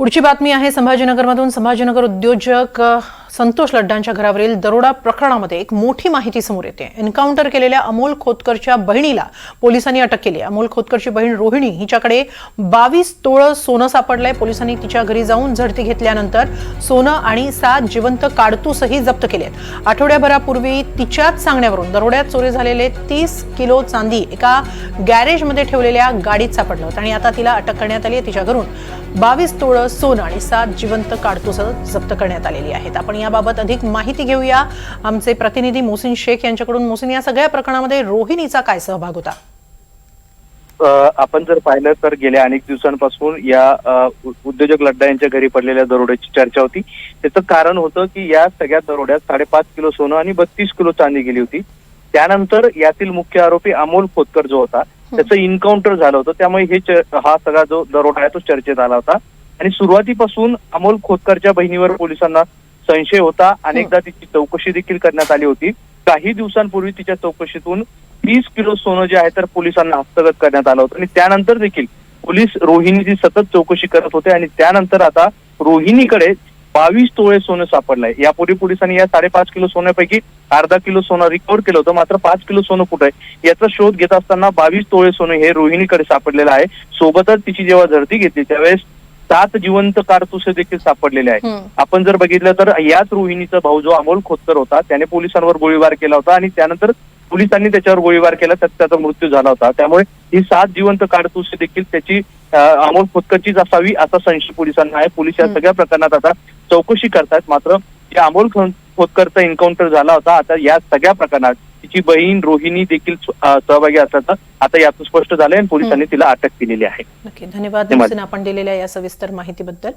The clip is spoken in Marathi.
पुढची बातमी आहे संभाजीनगरमधून. संभाजीनगर उद्योजक संतोष लड्डांच्या घरावरील दरोडा प्रकरणामध्ये एक मोठी माहिती समोर येते. एन्काउंटर केलेल्या अमोल खोतकरच्या बहिणीला पोलिसांनी अटक केली. आहे. अमोल खोतकरची बहीण रोहिणी हिच्याकडे बावीस तोळं सोनं सापडलंय. पोलिसांनी तिच्या घरी जाऊन झडती घेतल्यानंतर सोनं आणि सात जिवंत काडतूसही जप्त केले आहेत आठवड्याभरापूर्वी तिच्याच सांगण्यावरून दरोड्यात चोरी झालेले तीस किलो चांदी एका गॅरेजमध्ये ठेवलेल्या गाडीत सापडलं होतं आणि आता तिला अटक करण्यात आली आहे. तिच्या घरून बावीस तोळं सोनं आणि सात जिवंत काडतूस जप्त करण्यात आलेली आहेत. आपण याबाबत अधिक माहिती घेऊया. आमचे प्रतिनिधी मोहसिन शेख यांच्याकडून. मोहसिन या सगळ्या प्रकरणामध्ये रोहिणीचा काय सहभाग होता? आपण जर पाहिलं तर गेल्या अनेक दिवसांपासून या उद्योजक लड्डा यांच्या घरी पडलेल्या दरोड्याची चर्चा होती. त्याचं कारण होतं की या सगळ्या दरोड्यात साडेपाच किलो सोनं आणि बत्तीस किलो चांदी गेली होती. त्यानंतर यातील मुख्य आरोपी अमोल खोतकर जो होता त्याचं इन्काउंटर झालं होतं. त्यामुळे हे हा सगळा जो दरोडा आहे तो चर्चेत आला होता. आणि सुरुवातीपासून अमोल खोतकरच्या बहिणीवर पोलिसांना संशय होता अनेकदा तिची चौकशी देखील करण्यात आली होती. काही दिवसांपूर्वी तिच्या चौकशीतून तीस किलो सोनं जे आहे तर पोलिसांना हस्तगत करण्यात आलं होतं. आणि त्यानंतर देखील पोलीस रोहिणीची सतत चौकशी करत होते आणि त्यानंतर आता रोहिणीकडे बावीस तोळे सोनं सापडलंय. यापूर्वी पोलिसांनी या साडेपाच किलो सोन्यापैकी अर्धा किलो सोनं रिकव्हर केलं होतं. मात्र पाच किलो सोनं कुठं आहे? याचा शोध घेत असताना बावीस तोळे सोनं हे रोहिणीकडे सापडलेलं आहे. सोबतच तिची जेव्हा झडती घेतली त्यावेळेस सात जिवंत कारतुसे देखील सापडलेले आहेत हम्म. आपण जर बघितलं तर याच रोहिणीचा भाऊ जो अमोल खोतकर होता त्याने पोलिसांवर गोळीबार केला होता आणि त्यानंतर पोलिसांनी त्याच्यावर गोळीबार केला त्यात त्याचा मृत्यू झाला होता त्यामुळे ही सात जिवंत कारतुसे देखील त्याची अमोल खोतकरचीच असावी असा संशय पोलिसांना आहे पोलीस या. सगळ्या प्रकरणात आता चौकशी करतायत मात्र जे अमोल खोतकरचा एन्काउंटर झाला होता. आता या सगळ्या प्रकरणात तिची बहीण रोहिणी देखील सहभागी असल्याचं आता यातून स्पष्ट झालंय आणि पोलिसांनी तिला अटक केलेली आहे. धन्यवाद. आपण दिलेल्या या सविस्तर माहितीबद्दल.